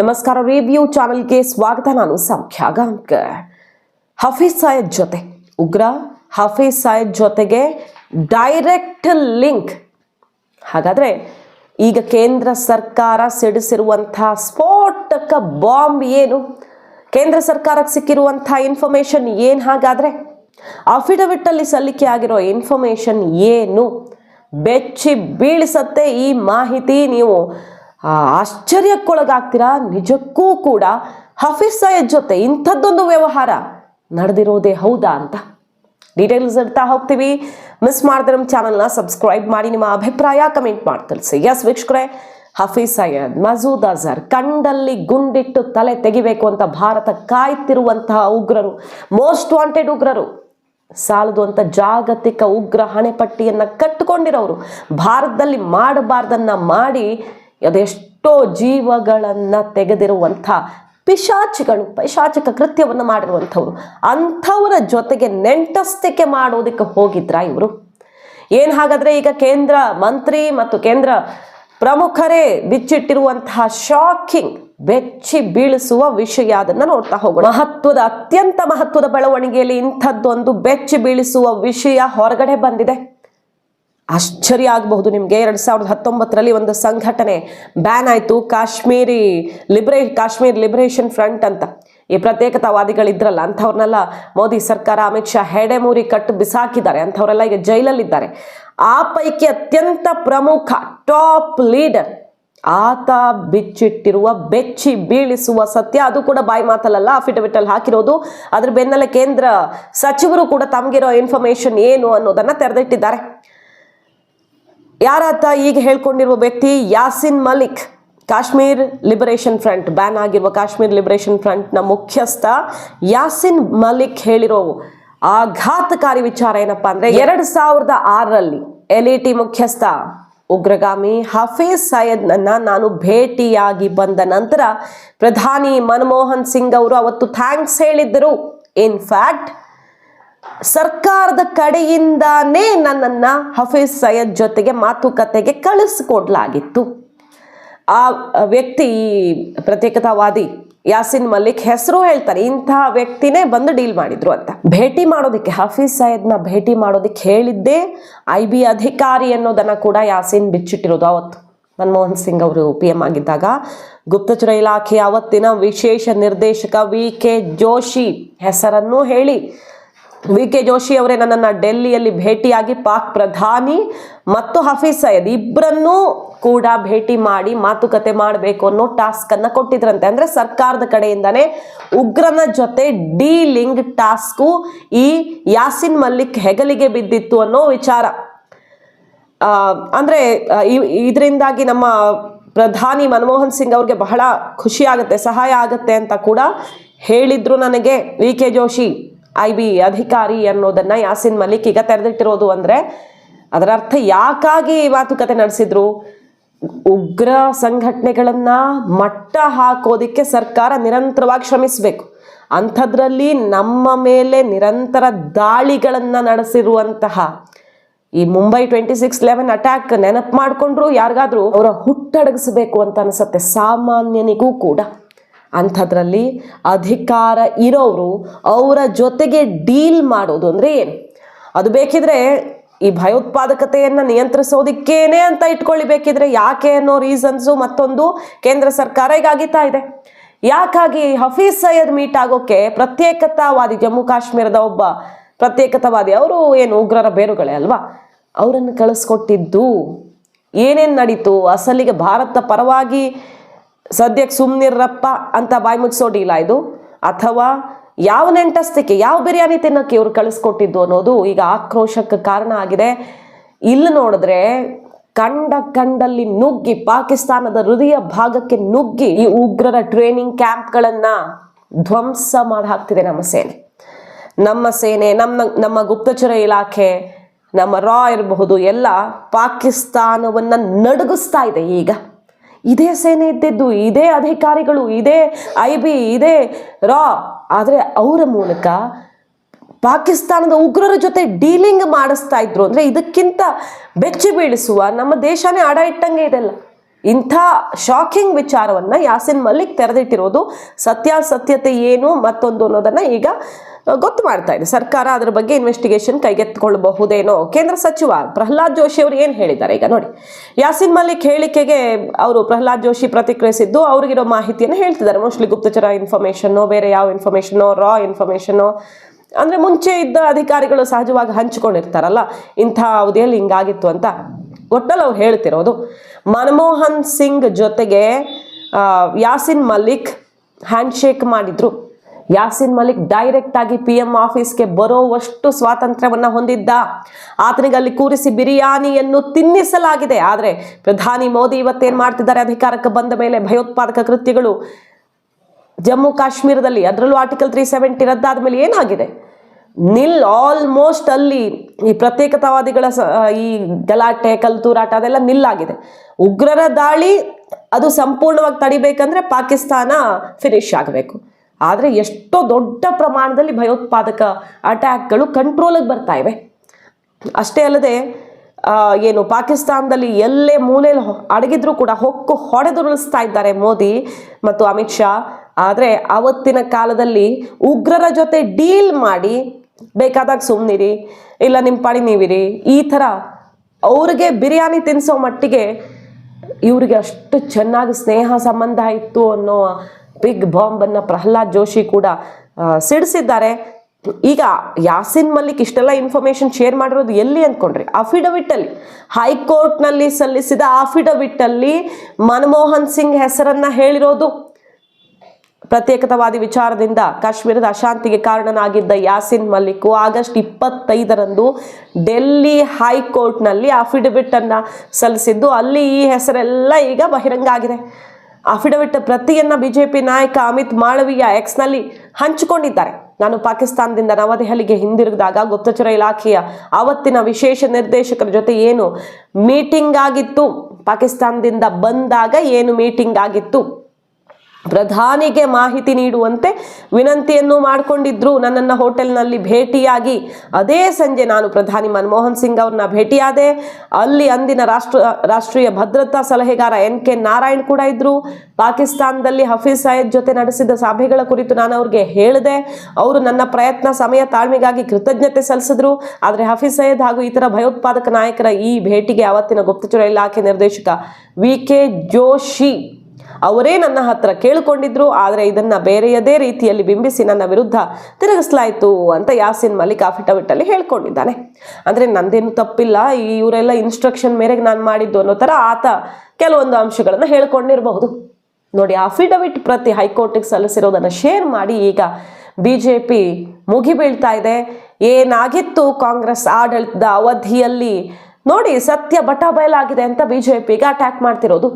ನಮಸ್ಕಾರ, ರೇಡಿಯೋ ಚಾನೆಲ್ಗೆ ಸ್ವಾಗತ. ನಾನು ಸೌಖ್ಯ ಆಗಂಕ ಹಫೀಜ್ ಸಾಯದ್ ಜೊತೆ ಉಗ್ರ. ಹಫೀಜ್ ಸಾಯದ್ ಜೊತೆಗೆ ಡೈರೆಕ್ಟ್ ಲಿಂಕ್ ಹಾಗಾದ್ರೆ ಈಗ ಕೇಂದ್ರ ಸರ್ಕಾರ ಸಿಡಿಸಿರುವಂತಹ ಸ್ಫೋಟಕ ಬಾಂಬ್ ಏನು? ಕೇಂದ್ರ ಸರ್ಕಾರಕ್ಕೆ ಸಿಕ್ಕಿರುವಂತಹ ಇನ್ಫಾರ್ಮೇಶನ್ ಏನು? ಹಾಗಾದ್ರೆ ಅಫಿಡವಿಟ್ ಅಲ್ಲಿ ಸಲ್ಲಿಕೆ ಆಗಿರೋ ಇನ್ಫಾರ್ಮೇಶನ್ ಏನು? ಬೆಚ್ಚಿ ಬೀಳಿಸತ್ತೆ ಈ ಮಾಹಿತಿ ನೀವು. ಆಶ್ಚರ್ಯಕ್ಕೊಳಗಾಗ್ತೀರಾ? ನಿಜಕ್ಕೂ ಕೂಡ ಹಫೀಸ್ ಸಯದ್ ಜೊತೆ ಇಂಥದ್ದೊಂದು ವ್ಯವಹಾರ ನಡೆದಿರೋದೇ ಹೌದಾ ಅಂತ. ಡೀಟೇಲ್ಸ್ ಇಡ್ತಾ ಹೋಗ್ತೀವಿ. ಮಿಸ್ ಮಾಡಿದ್ರೆ ನಮ್ಮ ಚಾನಲ್ನ ಸಬ್ಸ್ಕ್ರೈಬ್ ಮಾಡಿ, ನಿಮ್ಮ ಅಭಿಪ್ರಾಯ ಕಮೆಂಟ್ ಮಾಡಿ ತಿಳಿಸಿ. ಎಸ್ ವೀಕ್ಷಕರೇ ಹಫೀಸ್ ಸಯದ್, ಮಸೂದ್ ಅಜರ್ ಕಂಡಲ್ಲಿ ಗುಂಡಿಟ್ಟು ತಲೆ ತೆಗಿಬೇಕು ಅಂತ ಭಾರತ ಕಾಯ್ತಿರುವಂತಹ ಉಗ್ರರು ಮೋಸ್ಟ್ ವಾಂಟೆಡ್ ಉಗ್ರರು ಸಾಲದು ಅಂತ ಜಾಗತಿಕ ಉಗ್ರ ಹಣೆಪಟ್ಟಿಯನ್ನು ಕಟ್ಟಿಕೊಂಡಿರೋರು, ಭಾರತದಲ್ಲಿ ಮಾಡಬಾರ್ದನ್ನ ಮಾಡಿ ಅದೆಷ್ಟೋ ಜೀವಗಳನ್ನು ತೆಗೆದಿರುವಂಥ ಪಿಶಾಚಿಗಳು, ಪೈಶಾಚಿಕ ಕೃತ್ಯವನ್ನು ಮಾಡಿರುವಂಥವ್ರು. ಅಂಥವರ ಜೊತೆಗೆ ನೆಂಟಸ್ತಿಕೆ ಮಾಡೋದಕ್ಕೆ ಹೋಗಿದ್ರ ಇವರು? ಏನು ಹಾಗಾದ್ರೆ ಈಗ ಕೇಂದ್ರ ಮಂತ್ರಿ ಮತ್ತು ಕೇಂದ್ರ ಪ್ರಮುಖರೇ ಬಿಚ್ಚಿಟ್ಟಿರುವಂತಹ ಶಾಕಿಂಗ್ ಬೆಚ್ಚಿ ಬೀಳಿಸುವ ವಿಷಯ ಅದನ್ನು ನೋಡ್ತಾ ಹೋಗೋಣ. ಮಹತ್ವದ, ಅತ್ಯಂತ ಮಹತ್ವದ ಬೆಳವಣಿಗೆಯಲ್ಲಿ ಇಂಥದ್ದೊಂದು ಬೆಚ್ಚಿ ಬೀಳಿಸುವ ವಿಷಯ ಹೊರಗಡೆ ಬಂದಿದೆ. ಆಶ್ಚರ್ಯ ಆಗಬಹುದು ನಿಮಗೆ. ಎರಡು ಸಾವಿರದ ಹತ್ತೊಂಬತ್ತರಲ್ಲಿ ಒಂದು ಸಂಘಟನೆ ಬ್ಯಾನ್ ಆಯಿತು, ಕಾಶ್ಮೀರಿ ಲಿಬ್ರೇ, ಕಾಶ್ಮೀರ್ ಲಿಬರೇಷನ್ ಫ್ರಂಟ್ ಅಂತ. ಈ ಪ್ರತ್ಯೇಕತಾವಾದಿಗಳಿದ್ರಲ್ಲ, ಅಂಥವ್ರನ್ನೆಲ್ಲ ಮೋದಿ ಸರ್ಕಾರ, ಅಮಿತ್ ಶಾ ಹೆಡೆಮೂರಿ ಕಟ್ಟು ಬಿಸಾಕಿದ್ದಾರೆ, ಅಂಥವರೆಲ್ಲ ಈಗ ಜೈಲಲ್ಲಿದ್ದಾರೆ. ಆ ಪೈಕಿ ಅತ್ಯಂತ ಪ್ರಮುಖ, ಟಾಪ್ ಲೀಡರ್, ಆತ ಬಿಚ್ಚಿಟ್ಟಿರುವ, ಬೆಚ್ಚಿ ಬೀಳಿಸುವ ಸತ್ಯ, ಅದು ಕೂಡ ಬಾಯಿ ಮಾತಲ್ಲ ಅಫಿಡವಿಟಲ್ಲಿ ಹಾಕಿರೋದು. ಅದ್ರ ಬೆನ್ನಲ್ಲೇ ಕೇಂದ್ರ ಸಚಿವರು ಕೂಡ ತಮಗಿರೋ ಇನ್ಫಾರ್ಮೇಶನ್ ಏನು ಅನ್ನೋದನ್ನ ತೆರೆದಿಟ್ಟಿದ್ದಾರೆ. ಯಾರಾತ ಈಗ ಹೇಳ್ಕೊಂಡಿರುವ ವ್ಯಕ್ತಿ Yasin Malik? Kashmir liberation front ban ಆಗಿರುವ ಕಾಶ್ಮೀರ್ ಲಿಬರೇಷನ್ ಫ್ರಂಟ್ನ ಮುಖ್ಯಸ್ಥ ಯಾಸಿನ್ ಮಲಿಕ್ ಹೇಳಿರೋ ಆಘಾತಕಾರಿ ವಿಚಾರ ಏನಪ್ಪಾ ಅಂದ್ರೆ ಎರಡ್ ಸಾವಿರದ ಆರರಲ್ಲಿ ಎಲ್ ಟಿ ಮುಖ್ಯಸ್ಥ ಉಗ್ರಗಾಮಿ ಹಫೀಜ್ ಸಯದ್ನನ್ನ ನಾನು ಭೇಟಿಯಾಗಿ ಬಂದ ನಂತರ ಪ್ರಧಾನಿ ಮನಮೋಹನ್ ಸಿಂಗ್ ಅವರು ಅವತ್ತು ಥ್ಯಾಂಕ್ಸ್ ಹೇಳಿದ್ದರು. ಇನ್ಫ್ಯಾಕ್ಟ್ ಸರ್ಕಾರದ ಕಡೆಯಿಂದಾನೇ ನನ್ನನ್ನು ಹಫೀಜ್ ಸೈಯದ್ ಜೊತೆಗೆ ಮಾತುಕತೆಗೆ ಕಳಿಸಿಕೊಡ್ಲಾಗಿತ್ತು. ಆ ವ್ಯಕ್ತಿ ಪ್ರತ್ಯೇಕತಾವಾದಿ ಯಾಸಿನ್ ಮಲ್ಲಿಕ್ ಹೆಸರು ಹೇಳ್ತಾರೆ. ಇಂತಹ ವ್ಯಕ್ತಿನೇ ಬಂದು ಡೀಲ್ ಮಾಡಿದ್ರು ಅಂತ. ಭೇಟಿ ಮಾಡೋದಕ್ಕೆ, ಹಫೀಜ್ ಸೈಯದ್ನ ಭೇಟಿ ಮಾಡೋದಕ್ಕೆ ಹೇಳಿದ್ದೇ ಐ ಬಿ ಅಧಿಕಾರಿ ಅನ್ನೋದನ್ನ ಕೂಡ ಯಾಸಿನ್ ಬಿಚ್ಚಿಟ್ಟಿರೋದು ಅವತ್ತು. ಮನಮೋಹನ್ ಸಿಂಗ್ ಅವರು ಪಿ ಎಂ ಆಗಿದ್ದಾಗ ಗುಪ್ತಚರ ಇಲಾಖೆ ಅವತ್ತಿನ ವಿಶೇಷ ನಿರ್ದೇಶಕ ವಿ ಕೆ ಜೋಶಿ ಹೆಸರನ್ನು ಹೇಳಿ ವಿ ಕೆ ಜೋಶಿ ಅವರೇ ನನ್ನನ್ನು ಡೆಲ್ಲಿಯಲ್ಲಿ ಭೇಟಿಯಾಗಿ ಪಾಕ್ ಪ್ರಧಾನಿ ಮತ್ತು ಹಫೀಜ್ ಸಯದ್ ಇಬ್ಬರನ್ನೂ ಕೂಡ ಭೇಟಿ ಮಾಡಿ ಮಾತುಕತೆ ಮಾಡಬೇಕು ಅನ್ನೋ ಟಾಸ್ಕ್ ಅನ್ನ ಕೊಟ್ಟಿದ್ರಂತೆ. ಅಂದ್ರೆ ಸರ್ಕಾರದ ಕಡೆಯಿಂದಾನೆ ಉಗ್ರನ ಜೊತೆ ಡೀಲಿಂಗ್ ಟಾಸ್ಕು ಈ ಯಾಸಿನ್ ಮಲ್ಲಿಕ್ ಹೆಗಲಿಗೆ ಬಿದ್ದಿತ್ತು ಅನ್ನೋ ವಿಚಾರ. ಅಂದ್ರೆ ಇದರಿಂದಾಗಿ ನಮ್ಮ ಪ್ರಧಾನಿ ಮನಮೋಹನ್ ಸಿಂಗ್ ಅವ್ರಿಗೆ ಬಹಳ ಖುಷಿ ಆಗುತ್ತೆ, ಸಹಾಯ ಆಗುತ್ತೆ ಅಂತ ಕೂಡ ಹೇಳಿದ್ರು ನನಗೆ V K Joshi. I B ಅಧಿಕಾರಿ ಅನ್ನೋದನ್ನ ಯಾಸಿನ್ ಮಲಿಕ್ ಈಗ ತೆರೆದಿಟ್ಟಿರೋದು ಅಂದ್ರೆ ಅದರ ಅರ್ಥ ಯಾಕಾಗಿ ಮಾತುಕತೆ ನಡೆಸಿದ್ರು? ಉಗ್ರ ಸಂಘಟನೆಗಳನ್ನ ಮಟ್ಟ ಹಾಕೋದಿಕ್ಕೆ ಸರ್ಕಾರ ನಿರಂತರವಾಗಿ ಶ್ರಮಿಸಬೇಕು. ಅಂಥದ್ರಲ್ಲಿ ನಮ್ಮ ಮೇಲೆ ನಿರಂತರ ದಾಳಿಗಳನ್ನ ನಡೆಸಿರುವಂತಹ ಈ Mumbai twenty six eleven attack ನೆನಪು ಮಾಡಿಕೊಂಡ್ರು ಯಾರಿಗಾದ್ರೂ? ಅವರ ಹುಟ್ಟಡಗಿಸಬೇಕು ಅಂತ ಅನಿಸುತ್ತೆ, ಸಾಮಾನ್ಯನಿಗೂ ಕೂಡ. ಅಂಥದ್ರಲ್ಲಿ ಅಧಿಕಾರ ಇರೋರು ಅವರ ಜೊತೆಗೆ ಡೀಲ್ ಮಾಡೋದು ಅಂದರೆ ಏನು? ಅದು ಬೇಕಿದ್ರೆ ಈ ಭಯೋತ್ಪಾದಕತೆಯನ್ನು ನಿಯಂತ್ರಿಸೋದಿಕ್ಕೇನೆ ಅಂತ ಇಟ್ಕೊಳ್ಳಿ ಬೇಕಿದ್ರೆ ಯಾಕೆ ಅನ್ನೋ ರೀಸನ್ಸು ಮತ್ತೊಂದು ಕೇಂದ್ರ ಸರ್ಕಾರ ಈಗಾಗಿತಾ ಇದೆ. ಯಾಕಾಗಿ ಹಫೀಸ್ ಸೈಯದ್ ಮೀಟ್ ಆಗೋಕೆ ಪ್ರತ್ಯೇಕತಾವಾದಿ, ಜಮ್ಮು ಕಾಶ್ಮೀರದ ಒಬ್ಬ ಪ್ರತ್ಯೇಕತಾವಾದಿ, ಅವರು ಏನು ಉಗ್ರರ ಬೇರುಗಳೇ ಅಲ್ವಾ? ಅವರನ್ನು ಕಳಿಸ್ಕೊಟ್ಟಿದ್ದು ಏನೇನು ನಡೀತು? ಅಸಲಿಗೆ ಭಾರತ ಪರವಾಗಿ ಸದ್ಯಕ್ಕೆ ಸುಮ್ಮನಿರ್ರಪ್ಪ ಅಂತ ಬಾಯಿ ಮುಚ್ಚಿಸೋ ಡೀಲ ಇದು. ಅಥವಾ ಯಾವ ನೆಂಟಸ್ತಿಕೆ, ಯಾವ ಬಿರಿಯಾನಿ ತಿನ್ನೋಕ್ಕೆ ಇವ್ರು ಕಳಿಸ್ಕೊಟ್ಟಿದ್ದು ಅನ್ನೋದು ಈಗ ಆಕ್ರೋಶಕ್ಕೆ ಕಾರಣ ಆಗಿದೆ. ಇಲ್ಲಿ ನೋಡಿದ್ರೆ ಕಂಡ ಕಂಡಲ್ಲಿ ನುಗ್ಗಿ ಪಾಕಿಸ್ತಾನದ ಹೃದಯ ಭಾಗಕ್ಕೆ ನುಗ್ಗಿ ಈ ಉಗ್ರರ ಟ್ರೈನಿಂಗ್ ಕ್ಯಾಂಪ್ಗಳನ್ನ ಧ್ವಂಸ ಮಾಡಿ ಹಾಕ್ತಿದೆ ನಮ್ಮ ಸೇನೆ. ನಮ್ಮ ಸೇನೆ, ನಮ್ಮ ನಮ್ಮ ಗುಪ್ತಚರ ಇಲಾಖೆ, ನಮ್ಮ ರಾ ಇರಬಹುದು, ಎಲ್ಲ ಪಾಕಿಸ್ತಾನವನ್ನ ನಡುಗಿಸ್ತಾ ಇದೆ ಈಗ. ಇದೇ ಸೇನೆ ಇದ್ದಿದ್ದು, ಇದೇ ಅಧಿಕಾರಿಗಳು, ಇದೇ ಐ ಬಿ ಇದೇ ರಾ. ಆದರೆ ಅವರ ಮೂಲಕ ಪಾಕಿಸ್ತಾನದ ಉಗ್ರರ ಜೊತೆ ಡೀಲಿಂಗ್ ಮಾಡಿಸ್ತಾ ಇದ್ರು. ಅಂದರೆ ಇದಕ್ಕಿಂತ ಬೆಚ್ಚಿ ಬೀಳಿಸುವ ನಮ್ಮ ದೇಶನೇ ಅಡ ಇಟ್ಟಂಗೆ ಇದೆಲ್ಲ. ಇಂಥ ಶಾಕಿಂಗ್ ವಿಚಾರವನ್ನು ಯಾಸಿನ್ ಮಲ್ಲಿಕ್ ತೆರೆದಿಟ್ಟಿರೋದು ಸತ್ಯಾಸತ್ಯತೆ ಏನು ಮತ್ತೊಂದು ಅನ್ನೋದನ್ನು ಈಗ ಗೊತ್ತು ಮಾಡ್ತಾ ಇದೆ. ಸರ್ಕಾರ ಅದರ ಬಗ್ಗೆ ಇನ್ವೆಸ್ಟಿಗೇಷನ್ ಕೈಗೆತ್ತಿಕೊಳ್ಳಬಹುದೇನೋ ಕೇಂದ್ರ ಸಚಿವ ಪ್ರಹ್ಲಾದ್ ಜೋಶಿ ಅವರು ಏನು ಹೇಳಿದ್ದಾರೆ ಈಗ ನೋಡಿ. ಯಾಸಿನ್ ಮಲ್ಲಿಕ್ ಹೇಳಿಕೆಗೆ ಅವರು ಪ್ರಹ್ಲಾದ್ ಜೋಶಿ ಪ್ರತಿಕ್ರಿಯಿಸಿದ್ದು ಅವ್ರಿಗಿರೋ ಮಾಹಿತಿಯನ್ನು ಹೇಳ್ತಿದ್ದಾರೆ. ಮೋಸ್ಟ್ಲಿ ಗುಪ್ತಚರ ಇನ್ಫಾರ್ಮೇಷನ್ನು ಬೇರೆ ಯಾವ ಇನ್ಫಾರ್ಮೇಷನ್ನು ರಾ ಇನ್ಫಾರ್ಮೇಷನ್ನು ಅಂದ್ರೆ ಮುಂಚೆ ಇದ್ದ ಅಧಿಕಾರಿಗಳು ಸಹಜವಾಗಿ ಹಂಚಿಕೊಂಡಿರ್ತಾರಲ್ಲ, ಇಂಥ ಅವಧಿಯಲ್ಲಿ ಹಿಂಗಾಗಿತ್ತು ಅಂತ ಒಟ್ಟಲ್ಲಿ ಅವ್ರು ಹೇಳ್ತಿರೋದು. ಮನಮೋಹನ್ ಸಿಂಗ್ ಜೊತೆಗೆ ಯಾಸಿನ್ ಮಲ್ಲಿಕ್ ಹ್ಯಾಂಡ್ ಶೇಕ್ ಮಾಡಿದ್ರು. ಯಾಸಿನ್ ಮಲಿಕ್ ಡೈರೆಕ್ಟ್ ಆಗಿ ಪಿ ಎಂ ಆಫೀಸ್ಗೆ ಬರೋವಷ್ಟು ಸ್ವಾತಂತ್ರ್ಯವನ್ನ ಹೊಂದಿದ್ದ. ಆತನಿಗೆ ಅಲ್ಲಿ ಕೂರಿಸಿ ಬಿರಿಯಾನಿಯನ್ನು ತಿನ್ನಿಸಲಾಗಿದೆ. ಆದರೆ ಪ್ರಧಾನಿ ಮೋದಿ ಇವತ್ತೇನ್ ಮಾಡ್ತಿದ್ದಾರೆ? ಅಧಿಕಾರಕ್ಕೆ ಬಂದ ಮೇಲೆ ಭಯೋತ್ಪಾದಕ ಕೃತ್ಯಗಳು ಜಮ್ಮು ಕಾಶ್ಮೀರದಲ್ಲಿ ಅದರಲ್ಲೂ ಆರ್ಟಿಕಲ್ ತ್ರೀ ಸೆವೆಂಟಿ ರದ್ದಾದ ಮೇಲೆ ಏನಾಗಿದೆ? ನಿಲ್ ಆಲ್ಮೋಸ್ಟ್ ಅಲ್ಲಿ ಈ ಪ್ರತ್ಯೇಕತಾವಾದಿಗಳ ಈ ಗಲಾಟೆ, ಕಲ್ತೂರಾಟ ಅದೆಲ್ಲ ನಿಲ್ಲಾಗಿದೆ. ಉಗ್ರರ ದಾಳಿ ಅದು ಸಂಪೂರ್ಣವಾಗಿ ತಡಿಬೇಕಂದ್ರೆ ಪಾಕಿಸ್ತಾನ ಫಿನಿಶ್ ಆಗಬೇಕು. ಆದರೆ ಎಷ್ಟೋ ದೊಡ್ಡ ಪ್ರಮಾಣದಲ್ಲಿ ಭಯೋತ್ಪಾದಕ ಅಟ್ಯಾಕ್ಗಳು ಕಂಟ್ರೋಲಿಗೆ ಬರ್ತಾ ಇವೆ. ಅಷ್ಟೇ ಅಲ್ಲದೆ ಏನು ಪಾಕಿಸ್ತಾನದಲ್ಲಿ ಎಲ್ಲೇ ಮೂಲೆಯಲ್ಲಿ ಅಡಗಿದ್ರೂ ಕೂಡ ಹೊಕ್ಕು ಹೊಡೆದುರುಳಿಸ್ತಾ ಇದ್ದಾರೆ ಮೋದಿ ಮತ್ತು ಅಮಿತ್ ಶಾ. ಆದರೆ ಅವತ್ತಿನ ಕಾಲದಲ್ಲಿ ಉಗ್ರರ ಜೊತೆ ಡೀಲ್ ಮಾಡಿ ಬೇಕಾದಾಗ ಸುಮ್ಮನಿರಿ ಇಲ್ಲ ನಿಮ್ಮ ಪಾಡಿ ನೀವಿರಿ. ಈ ಥರ ಅವ್ರಿಗೆ ಬಿರಿಯಾನಿ ತಿನ್ನಿಸೋ ಮಟ್ಟಿಗೆ ಇವರಿಗೆ ಅಷ್ಟು ಚೆನ್ನಾಗಿ ಸ್ನೇಹ ಸಂಬಂಧ ಇತ್ತು ಅನ್ನೋ ಬಿಗ್ ಬಾಂಬನ್ನು ಪ್ರಹ್ಲಾದ್ ಜೋಶಿ ಕೂಡ ಸಿಡಿಸಿದ್ದಾರೆ. ಈಗ ಯಾಸಿನ್ ಮಲ್ಲಿಕ್ ಇಷ್ಟೆಲ್ಲ ಇನ್ಫಾರ್ಮೇಶನ್ ಶೇರ್ ಮಾಡಿರೋದು ಎಲ್ಲಿ ಅಂದ್ಕೊಂಡ್ರಿ ಅಫಿಡವಿಟ್ಟಲ್ಲಿ ಹೈಕೋರ್ಟ್ನಲ್ಲಿ ಸಲ್ಲಿಸಿದ ಅಫಿಡವಿಟ್ ಅಲ್ಲಿ ಮನಮೋಹನ್ ಸಿಂಗ್ ಹೆಸರನ್ನ ಹೇಳಿರೋದು. ಪ್ರತ್ಯೇಕತಾವಾದಿ ವಿಚಾರದಿಂದ ಕಾಶ್ಮೀರದ ಅಶಾಂತಿಗೆ ಕಾರಣನಾಗಿದ್ದ ಯಾಸಿನ್ ಮಲ್ಲಿಕ್ ಆಗಸ್ಟ್ ಇಪ್ಪತ್ತೈದರಂದು ಡೆಲ್ಲಿ ಹೈಕೋರ್ಟ್ನಲ್ಲಿ ಅಫಿಡವಿಟ್ ಅನ್ನ ಸಲ್ಲಿಸಿದ್ದು. ಅಲ್ಲಿ ಈ ಹೆಸರೆಲ್ಲ ಈಗ ಬಹಿರಂಗ ಆಗಿದೆ. ಅಫಿಡವಿಟ್ ಪ್ರತಿಯನ್ನ ಬಿಜೆಪಿ ನಾಯಕ ಅಮಿತ್ ಮಾಳವೀಯ ಎಕ್ಸ್ನಲ್ಲಿ ಹಂಚಿಕೊಂಡಿದ್ದಾರೆ. ನಾನು ಪಾಕಿಸ್ತಾನದಿಂದ ನವದೆಹಲಿಗೆ ಹಿಂದಿರುಗಿದಾಗ ಗುಪ್ತಚರ ಇಲಾಖೆಯ ಆವತ್ತಿನ ವಿಶೇಷ ನಿರ್ದೇಶಕರ ಜೊತೆ ಏನು ಮೀಟಿಂಗ್ ಆಗಿತ್ತು? ಪಾಕಿಸ್ತಾನದಿಂದ ಬಂದಾಗ ಏನು ಮೀಟಿಂಗ್ ಆಗಿತ್ತು? ಪ್ರಧಾನಿಗೆ ಮಾಹಿತಿ ನೀಡುವಂತೆ ವಿನಂತಿಯನ್ನು ಮಾಡಿಕೊಂಡಿದ್ರು. ನನ್ನನ್ನು ಹೋಟೆಲ್ನಲ್ಲಿ ಭೇಟಿಯಾಗಿ ಅದೇ ಸಂಜೆ ನಾನು ಪ್ರಧಾನಿ ಮನಮೋಹನ್ ಸಿಂಗ್ ಅವ್ರನ್ನ ಭೇಟಿಯಾದೆ. ಅಲ್ಲಿ ಅಂದಿನ ರಾಷ್ಟ್ರ, ರಾಷ್ಟ್ರೀಯ ಭದ್ರತಾ ಸಲಹೆಗಾರ ಎನ್ ಕೆ ನಾರಾಯಣ್ ಕೂಡ ಇದ್ದರು ಪಾಕಿಸ್ತಾನದಲ್ಲಿ ಹಫೀಜ್ ಸಯದ್ ಜೊತೆ ನಡೆಸಿದ ಸಭೆಗಳ ಕುರಿತು ನಾನು ಅವ್ರಿಗೆ ಹೇಳಿದೆ. ಅವರು ನನ್ನ ಪ್ರಯತ್ನ, ಸಮಯ, ತಾಳ್ಮೆಗಾಗಿ ಕೃತಜ್ಞತೆ ಸಲ್ಲಿಸಿದ್ರು. ಆದರೆ ಹಫೀಜ್ ಸಯದ್ ಹಾಗೂ ಇತರ ಭಯೋತ್ಪಾದಕ ನಾಯಕರ ಈ ಭೇಟಿಗೆ ಅವತ್ತಿನ ಗುಪ್ತಚರ ಇಲಾಖೆ ನಿರ್ದೇಶಕ ವಿ ಕೆ ಜೋಶಿ ಅವರೇ ನನ್ನ ಹತ್ರ ಕೇಳಿಕೊಂಡಿದ್ರು, ಆದರೆ ಇದನ್ನ ಬೇರೆಯದೇ ರೀತಿಯಲ್ಲಿ ಬಿಂಬಿಸಿ ನನ್ನ ವಿರುದ್ಧ ತಿರುಗಿಸಲಾಯಿತು ಅಂತ ಯಾಸಿನ್ ಮಲಿಕ್ ಅಲ್ಲಿ ಹೇಳ್ಕೊಂಡಿದ್ದಾನೆ. ಅಂದ್ರೆ ನಂದೇನು ತಪ್ಪಿಲ್ಲ, ಇವರೆಲ್ಲ ಇನ್ಸ್ಟ್ರಕ್ಷನ್ ಮೇರೆಗೆ ನಾನು ಮಾಡಿದ್ದು ಅನ್ನೋ ಥರ ಆತ ಕೆಲವೊಂದು ಅಂಶಗಳನ್ನು ಹೇಳ್ಕೊಂಡಿರಬಹುದು. ನೋಡಿ ಅಫಿಡವಿಟ್ ಪ್ರತಿ ಹೈಕೋರ್ಟಿಗೆ ಸಲ್ಲಿಸಿರೋದನ್ನು ಶೇರ್ ಮಾಡಿ ಈಗ ಬಿ ಜೆ ಪಿ ಮುಗಿಬೀಳ್ತಾ ಇದೆ. ಏನಾಗಿತ್ತು ಕಾಂಗ್ರೆಸ್ ಆಡಳಿತದ ಅವಧಿಯಲ್ಲಿ? ನೋಡಿ, ಸತ್ಯ ಬಟಾಬಯಲಾಗಿದೆ ಅಂತ ಬಿ ಜೆ ಪಿಗೆ ಅಟ್ಯಾಕ್ ಮಾಡ್ತಿರೋದು.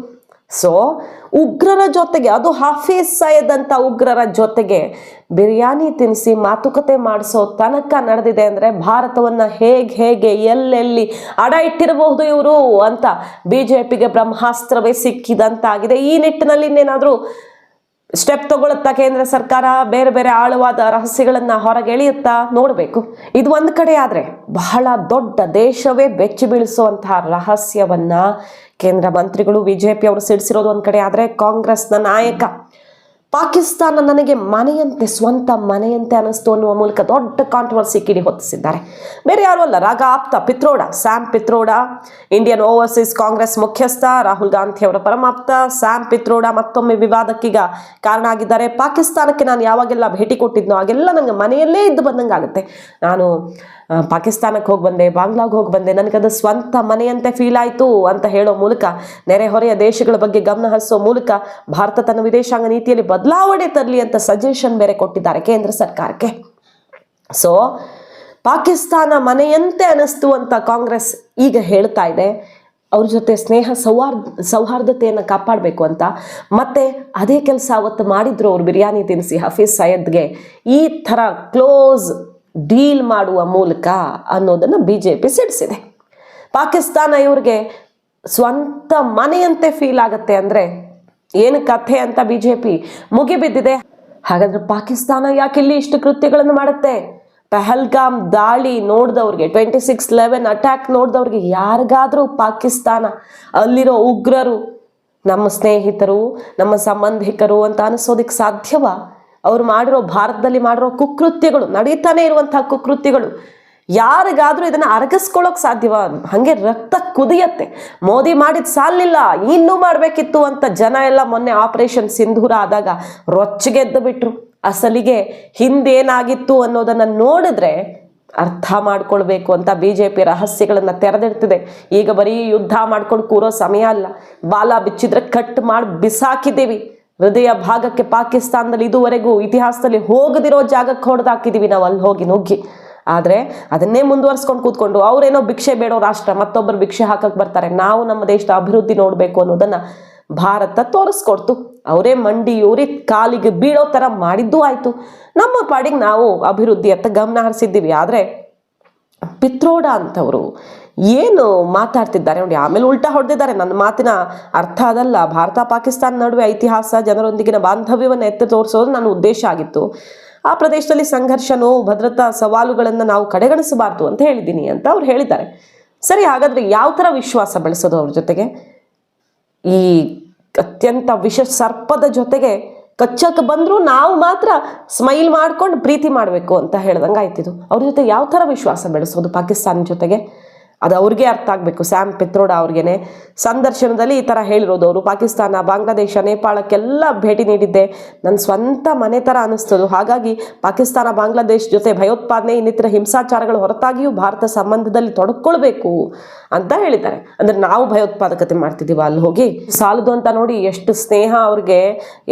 ಸೊ ಉಗ್ರರ ಜೊತೆಗೆ, ಅದು ಹಾಫೀಸ್ ಸಯದ್ ಅಂತ ಉಗ್ರರ ಜೊತೆಗೆ ಬಿರಿಯಾನಿ ತಿನ್ನಿಸಿ ಮಾತುಕತೆ ಮಾಡಿಸೋ ತನಕ ನಡೆದಿದೆ ಅಂದರೆ ಭಾರತವನ್ನು ಹೇಗೆ ಹೇಗೆ ಎಲ್ಲೆಲ್ಲಿ ಅಡ ಇಟ್ಟಿರಬಹುದು ಇವರು ಅಂತ ಬಿ ಜೆ ಪಿಗೆ ಬ್ರಹ್ಮಾಸ್ತ್ರವೇ ಸಿಕ್ಕಿದಂತಾಗಿದೆ. ಈ ನಿಟ್ಟಿನಲ್ಲಿ ಇನ್ನೇನಾದರೂ ಸ್ಟೆಪ್ ತಗೊಳುತ್ತಾ ಕೇಂದ್ರ ಸರ್ಕಾರ? ಬೇರೆ ಬೇರೆ ಆಳವಾದ ರಹಸ್ಯಗಳನ್ನ ಹೊರಗೆಳೆಯುತ್ತಾ ನೋಡಬೇಕು. ಇದು ಒಂದು ಕಡೆ ಆದರೆ ಬಹಳ ದೊಡ್ಡ ದೇಶವೇ ಬೆಚ್ಚಿ ಬೀಳಿಸುವಂತಹ ರಹಸ್ಯವನ್ನ ಕೇಂದ್ರ ಮಂತ್ರಿಗಳು ಬಿಜೆಪಿ ಅವರು ಸಿಡಿಸಿರೋದು ಒಂದು ಕಡೆ ಆದರೆ ಕಾಂಗ್ರೆಸ್ನ ನಾಯಕ ಪಾಕಿಸ್ತಾನ ನನಗೆ ಮನೆಯಂತೆ, ಸ್ವಂತ ಮನೆಯಂತೆ ಅನಿಸ್ತು ಅನ್ನುವ ಮೂಲಕ ದೊಡ್ಡ ಕಾಂಟ್ರವರ್ಸಿ ಕಿಡಿ ಹೊತ್ತಿಸಿದ್ದಾರೆ. ಬೇರೆ ಯಾರು ಅಲ್ಲ ರಾಗ ಆಪ್ತ, Pitroda, Sam Pitroda Indian overseas Congress ಮುಖ್ಯಸ್ಥ ರಾಹುಲ್ ಗಾಂಧಿ ಅವರ ಪರಮಾಪ್ತ, ಸ್ಯಾಮ್ ಪಿತ್ರೋಡ ಮತ್ತೊಮ್ಮೆ ವಿವಾದಕ್ಕೀಗ ಕಾರಣ ಆಗಿದ್ದಾರೆ. ಪಾಕಿಸ್ತಾನಕ್ಕೆ ನಾನು ಯಾವಾಗೆಲ್ಲ ಭೇಟಿ ಕೊಟ್ಟಿದ್ನೋ ಆಗೆಲ್ಲ ನನಗೆ ಮನೆಯಲ್ಲೇ ಇದ್ದು ಬಂದಂಗೆ ಆಗುತ್ತೆ ನಾನು ಪಾಕಿಸ್ತಾನಕ್ಕೆ ಹೋಗಿ ಬಂದೆ, ಬಾಂಗ್ಲಾಗೆ ಹೋಗಿ ಬಂದೆ, ನನಗದು ಸ್ವಂತ ಮನೆಯಂತೆ ಫೀಲ್ ಆಯಿತು ಅಂತ ಹೇಳೋ ಮೂಲಕ ನೆರೆಹೊರೆಯ ದೇಶಗಳ ಬಗ್ಗೆ ಗಮನ ಹರಿಸೋ ಮೂಲಕ, ಭಾರತ ತನ್ನ ವಿದೇಶಾಂಗ ನೀತಿಯಲ್ಲಿ ಬದಲಾವಣೆ ತರಲಿ ಅಂತ ಸಜೆಷನ್ ಬೇರೆ ಕೊಟ್ಟಿದ್ದಾರೆ ಕೇಂದ್ರ ಸರ್ಕಾರಕ್ಕೆ. ಸೊ ಪಾಕಿಸ್ತಾನ ಮನೆಯಂತೆ ಅನಿಸ್ತು ಅಂತ ಕಾಂಗ್ರೆಸ್ ಈಗ ಹೇಳ್ತಾ ಇದೆ. ಅವ್ರ ಜೊತೆ ಸ್ನೇಹ, ಸೌಹಾರ್ದ, ಸೌಹಾರ್ದತೆಯನ್ನು ಕಾಪಾಡಬೇಕು ಅಂತ. ಮತ್ತೆ ಅದೇ ಕೆಲಸ ಅವತ್ತು ಮಾಡಿದ್ರು ಅವ್ರು ಬಿರಿಯಾನಿ ತಿನ್ನಿಸಿ ಹಫೀಸ್ ಸಯದ್ಗೆ. ಈ ಥರ ಕ್ಲೋಸ್ ಡೀಲ್ ಮಾಡುವ ಮೂಲಕ ಅನ್ನೋದನ್ನು ಬಿ ಜೆ ಪಿ ಸಿಡಿಸಿದೆ. ಪಾಕಿಸ್ತಾನ ಇವ್ರಿಗೆ ಸ್ವಂತ ಮನೆಯಂತೆ ಫೀಲ್ ಆಗುತ್ತೆ ಅಂದರೆ ಏನು ಕಥೆ ಅಂತ ಬಿಜೆಪಿ ಮುಗಿಬಿದ್ದಿದೆ. ಹಾಗಾದ್ರೆ ಪಾಕಿಸ್ತಾನ ಯಾಕೆ ಇಲ್ಲಿ ಇಷ್ಟು ಕೃತ್ಯಗಳನ್ನು ಮಾಡುತ್ತೆ? ಪಹಲ್ಗಾಮ್ ದಾಳಿ ನೋಡಿದವ್ರಿಗೆ ಟ್ವೆಂಟಿ ಸಿಕ್ಸ್ ಲೆವೆನ್ ಅಟ್ಯಾಕ್ ನೋಡಿದವ್ರಿಗೆ ಯಾರಿಗಾದ್ರೂ ಪಾಕಿಸ್ತಾನ, ಅಲ್ಲಿರೋ ಉಗ್ರರು, ನಮ್ಮ ಸ್ನೇಹಿತರು, ನಮ್ಮ ಸಂಬಂಧಿಕರು ಅಂತ ಅನಿಸೋದಕ್ಕೆ ಸಾಧ್ಯವಾ? ಅವ್ರು ಮಾಡಿರೋ, ಭಾರತದಲ್ಲಿ ಮಾಡಿರೋ ಕುಕೃತ್ಯಗಳು, ನಡೀತಾನೆ ಇರುವಂತಹ ಕುಕೃತ್ಯಗಳು ಯಾರಿಗಾದ್ರೂ ಇದನ್ನ ಅರಗಿಸ್ಕೊಳ್ಳೋಕ್ ಸಾಧ್ಯವ? ಹಂಗೆ ರಕ್ತ ಕುದಿಯತ್ತೆ. ಮೋದಿ ಮಾಡಿದ ಸಾಲಿಲ್ಲ, ಇನ್ನೂ ಮಾಡ್ಬೇಕಿತ್ತು ಅಂತ ಜನ ಎಲ್ಲ ಮೊನ್ನೆ ಆಪರೇಷನ್ ಸಿಂಧೂರ ಆದಾಗ ರೊಚ್ಚಿಗೆದ್ದು ಬಿಟ್ರು. ಅಸಲಿಗೆ ಹಿಂದೇನಾಗಿತ್ತು ಅನ್ನೋದನ್ನ ನೋಡಿದ್ರೆ ಅರ್ಥ ಮಾಡ್ಕೊಳ್ಬೇಕು ಅಂತ ಬಿ ಜೆ ಪಿ ರಹಸ್ಯಗಳನ್ನ ತೆರೆದಿಡ್ತಿದೆ. ಈಗ ಬರೀ ಯುದ್ಧ ಮಾಡ್ಕೊಂಡು ಕೂರೋ ಸಮಯ ಅಲ್ಲ. ಬಾಲ ಬಿಚ್ಚಿದ್ರೆ ಕಟ್ ಮಾಡಿ ಬಿಸಾಕಿದ್ದೀವಿ. ಹೃದಯ ಭಾಗಕ್ಕೆ ಪಾಕಿಸ್ತಾನದಲ್ಲಿ ಇದುವರೆಗೂ ಇತಿಹಾಸದಲ್ಲಿ ಹೋಗದಿರೋ ಜಾಗಕ್ಕೆ ಹೊಡೆದಾಕಿದ್ದೀವಿ. ನಾವು ಅಲ್ಲಿ ಹೋಗಿ ನುಗ್ಗಿ. ಆದರೆ ಅದನ್ನೇ ಮುಂದುವರ್ಸ್ಕೊಂಡು ಕೂತ್ಕೊಂಡು ಅವರೇನೋ ಭಿಕ್ಷೆ ಬೇಡೋ ರಾಷ್ಟ್ರ ಮತ್ತೊಬ್ಬರು ಭಿಕ್ಷೆ ಹಾಕಕ್ಕೆ ಬರ್ತಾರೆ. ನಾವು ನಮ್ಮ ದೇಶದ ಅಭಿವೃದ್ಧಿ ನೋಡಬೇಕು ಅನ್ನೋದನ್ನು ಭಾರತ ತೋರಿಸ್ಕೊಡ್ತು. ಅವರೇ ಮಂಡಿ ಊರಿ ಕಾಲಿಗೆ ಬೀಳೋ ಥರ ಮಾಡಿದ್ದು ಆಯಿತು. ನಮ್ಮ ಪಾಡಿಗೆ ನಾವು ಅಭಿವೃದ್ಧಿ ಅಂತ ಗಮನ ಹರಿಸಿದ್ದೀವಿ. ಆದರೆ ಪಿತ್ರೋಡ ಅಂತವರು ಏನು ಮಾತಾಡ್ತಿದ್ದಾರೆ? ನೋಡಿ, ಆಮೇಲೆ ಉಲ್ಟಾ ಹೊಡೆದಿದ್ದಾರೆ. ನನ್ನ ಮಾತಿನ ಅರ್ಥ ಅದಲ್ಲ. ಭಾರತ ಪಾಕಿಸ್ತಾನ ನಡುವೆ ಇತಿಹಾಸ ಜನರೊಂದಿಗಿನ ಬಾಂಧವ್ಯವನ್ನು ಎತ್ತಿ ತೋರಿಸೋದು ನನ್ನ ಉದ್ದೇಶ ಆಗಿತ್ತು. ಆ ಪ್ರದೇಶದಲ್ಲಿ ಸಂಘರ್ಷ ಭದ್ರತಾ ಸವಾಲುಗಳನ್ನು ನಾವು ಕಡೆಗಣಿಸಬಾರ್ದು ಅಂತ ಹೇಳಿದ್ದೀನಿ ಅಂತ ಅವ್ರು ಹೇಳಿದ್ದಾರೆ. ಸರಿ, ಹಾಗಾದರೆ ಯಾವ ಥರ ವಿಶ್ವಾಸ ಬೆಳೆಸೋದು ಅವ್ರ ಜೊತೆಗೆ? ಈ ಅತ್ಯಂತ ವಿಷ ಸರ್ಪದ ಜೊತೆಗೆ ಕಚ್ಚಕ್ಕೆ ಬಂದರೂ ನಾವು ಮಾತ್ರ ಸ್ಮೈಲ್ ಮಾಡ್ಕೊಂಡು ಪ್ರೀತಿ ಮಾಡಬೇಕು ಅಂತ ಹೇಳ್ದಂಗೆ ಆಯ್ತಿದು ಅವ್ರ ಜೊತೆ ಯಾವ ಥರ ವಿಶ್ವಾಸ ಬೆಳೆಸೋದು ಪಾಕಿಸ್ತಾನ ಜೊತೆಗೆ? ಅದು ಅವ್ರಿಗೆ ಅರ್ಥ ಆಗಬೇಕು. ಸ್ಯಾಮ್ ಪಿತ್ರೋಡ ಅವ್ರಿಗೆ ಸಂದರ್ಶನದಲ್ಲಿ ಈ ಥರ ಹೇಳಿರೋದು ಅವರು. ಪಾಕಿಸ್ತಾನ, ಬಾಂಗ್ಲಾದೇಶ, ನೇಪಾಳಕ್ಕೆಲ್ಲ ಭೇಟಿ ನೀಡಿದ್ದೆ. ನನ್ನ ಸ್ವಂತ ಮನೆ ಥರ ಅನ್ನಿಸ್ತದು ಹಾಗಾಗಿ ಪಾಕಿಸ್ತಾನ, ಬಾಂಗ್ಲಾದೇಶ ಜೊತೆ ಭಯೋತ್ಪಾದನೆ, ಇನ್ನಿತರ ಹಿಂಸಾಚಾರಗಳು ಹೊರತಾಗಿಯೂ ಭಾರತ ಸಂಬಂಧದಲ್ಲಿ ತೊಡಕೊಳ್ಬೇಕು ಅಂತ ಹೇಳಿದ್ದಾರೆ. ಅಂದರೆ ನಾವು ಭಯೋತ್ಪಾದಕತೆ ಮಾಡ್ತಿದ್ದೀವ ಅಲ್ಲಿ ಹೋಗಿ. ಸಾಲದು ಅಂತ ನೋಡಿ ಎಷ್ಟು ಸ್ನೇಹ ಅವ್ರಿಗೆ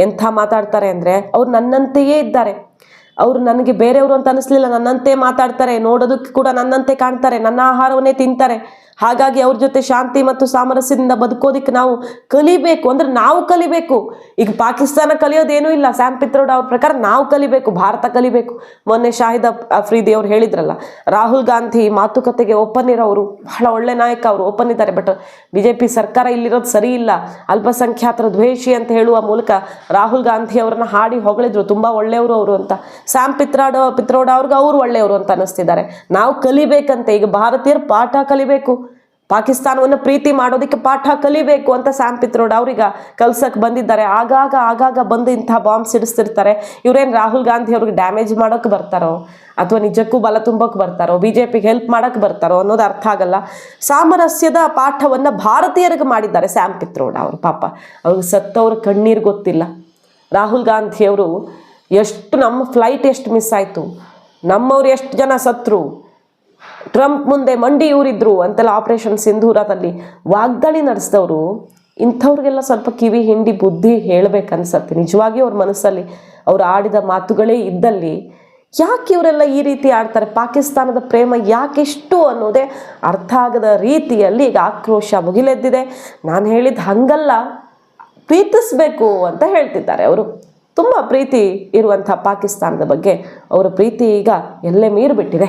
ಎಂಥ ಮಾತಾಡ್ತಾರೆ ಅಂದರೆ ಅವ್ರು ನನ್ನಂತೆಯೇ ಇದ್ದಾರೆ. ಅವ್ರು ನನಗೆ ಬೇರೆಯವರು ಅಂತ ಅನಿಸ್ಲಿಲ್ಲ. ನನ್ನಂತೆ ಮಾತಾಡ್ತಾರೆ ನೋಡೋದಕ್ಕೆ ಕೂಡ ನನ್ನಂತೆ ಕಾಣ್ತಾರೆ ನನ್ನ ಆಹಾರವನ್ನೇ ತಿಂತಾರೆ. ಹಾಗಾಗಿ ಅವ್ರ ಜೊತೆ ಶಾಂತಿ ಮತ್ತು ಸಾಮರಸ್ಯದಿಂದ ಬದುಕೋದಿಕ್ಕೆ ನಾವು ಕಲಿಬೇಕು, ಅಂದ್ರೆ ನಾವು ಕಲಿಬೇಕು. ಈಗ ಪಾಕಿಸ್ತಾನ ಕಲಿಯೋದೇನೂ ಇಲ್ಲ. ಸ್ಯಾಮ್ ಪಿತ್ರೋಡ್ ಅವ್ರ ಪ್ರಕಾರ ನಾವು ಕಲಿಬೇಕು, ಭಾರತ ಕಲಿಬೇಕು. ಮೊನ್ನೆ ಶಾಹಿದ್ ಅಫ್ರೀದಿ ಅವ್ರು ಹೇಳಿದ್ರಲ್ಲ, ರಾಹುಲ್ ಗಾಂಧಿ ಮಾತುಕತೆಗೆ ಓಪನ್ ಇರೋರು ಬಹಳ ಒಳ್ಳೆ ನಾಯಕ ಅವರು ಓಪನ್ ಇದ್ದಾರೆ ಬಟ್ ಬಿ ಜೆ ಪಿ ಸರ್ಕಾರ ಇಲ್ಲಿರೋದು ಸರಿ ಇಲ್ಲ. ಅಲ್ಪಸಂಖ್ಯಾತರ ದ್ವೇಷಿ ಅಂತ ಹೇಳುವ ಮೂಲಕ ರಾಹುಲ್ ಗಾಂಧಿ ಅವರನ್ನ ಹಾಡಿ ಹೊಗಳಿದ್ರು. ತುಂಬಾ ಒಳ್ಳೆಯವರು ಅವರು ಅಂತ. ಸ್ಯಾಮ್ ಪಿತ್ರಾಡ್, ಪಿತ್ರೋಡ ಅವ್ರಿಗೆ ಅವ್ರು ಒಳ್ಳೆಯವರು ಅಂತ ಅನ್ನಿಸ್ತಿದ್ದಾರೆ. ನಾವು ಕಲಿಬೇಕಂತೆ. ಈಗ ಭಾರತೀಯರು ಪಾಠ ಕಲಿಬೇಕು. ಪಾಕಿಸ್ತಾನವನ್ನು ಪ್ರೀತಿ ಮಾಡೋದಕ್ಕೆ ಪಾಠ ಕಲಿಬೇಕು ಅಂತ ಸ್ಯಾಮ್ ಪಿತ್ರೋಡ್ ಅವ್ರೀಗ ಕಲ್ಸಕ್ಕೆ ಬಂದಿದ್ದಾರೆ. ಆಗಾಗ ಆಗಾಗ ಬಂದು ಇಂತಹ ಬಾಂಬ್ ಸಿಡಿಸ್ತಿರ್ತಾರೆ ಇವ್ರೇನು ರಾಹುಲ್ ಗಾಂಧಿ ಅವ್ರಿಗೆ ಡ್ಯಾಮೇಜ್ ಮಾಡೋಕೆ ಬರ್ತಾರೋ? ಅಥವಾ ನಿಜಕ್ಕೂ ಬಲ ತುಂಬಕ್ಕೆ ಬರ್ತಾರೋ? ಬಿ ಜೆ ಪಿಗೆ ಹೆಲ್ಪ್ ಮಾಡೋಕೆ ಬರ್ತಾರೋ ಅನ್ನೋದು ಅರ್ಥ ಆಗಲ್ಲ. ಸಾಮರಸ್ಯದ ಪಾಠವನ್ನು ಭಾರತೀಯರಿಗೆ ಮಾಡಿದ್ದಾರೆ ಸ್ಯಾಮ್ ಪಿತ್ರೋಡ್ ಅವರು. ಪಾಪ, ಅವ್ರಿಗೆ ಸತ್ತವ್ರ ಕಣ್ಣೀರು ಗೊತ್ತಿಲ್ಲ. ರಾಹುಲ್ ಗಾಂಧಿ ಅವರು ಎಷ್ಟು ನಮ್ಮ ಫ್ಲೈಟ್ ಎಷ್ಟು ಮಿಸ್ ಆಯಿತು. ನಮ್ಮವ್ರು ಎಷ್ಟು ಜನ ಸತ್ರು. ಟ್ರಂಪ್ ಮುಂದೆ ಮಂಡಿ ಊರಿದ್ರು ಅಂತೆಲ್ಲ ಆಪರೇಷನ್ ಸಿಂಧೂರದಲ್ಲಿ ವಾಗ್ದಾಳಿ ನಡೆಸಿದವರು, ಇಂಥವ್ರಿಗೆಲ್ಲ ಸ್ವಲ್ಪ ಕಿವಿ ಹಿಂಡಿ ಬುದ್ಧಿ ಹೇಳಬೇಕನ್ಸತ್ತೆ. ನಿಜವಾಗಿಯೂ ಅವ್ರ ಮನಸ್ಸಲ್ಲಿ ಅವ್ರು ಆಡಿದ ಮಾತುಗಳೇ ಇದ್ದಲ್ಲಿ ಯಾಕೆ ಇವರೆಲ್ಲ ಈ ರೀತಿ ಆಡ್ತಾರೆ? ಪಾಕಿಸ್ತಾನದ ಪ್ರೇಮ ಯಾಕೆಷ್ಟು ಅನ್ನೋದೇ ಅರ್ಥ ಆಗದ ರೀತಿಯಲ್ಲಿ ಈಗ ಆಕ್ರೋಶ ಮುಗಿಲೆದ್ದಿದೆ. ನಾನು ಹೇಳಿದ ಹಂಗಲ್ಲ, ಪ್ರೀತಿಸ್ಬೇಕು ಅಂತ ಹೇಳ್ತಿದ್ದಾರೆ ಅವರು. ತುಂಬ ಪ್ರೀತಿ ಇರುವಂಥ ಪಾಕಿಸ್ತಾನದ ಬಗ್ಗೆ ಅವರ ಪ್ರೀತಿ ಈಗ ಎಲ್ಲೇ ಮೀರು ಬಿಟ್ಟಿದೆ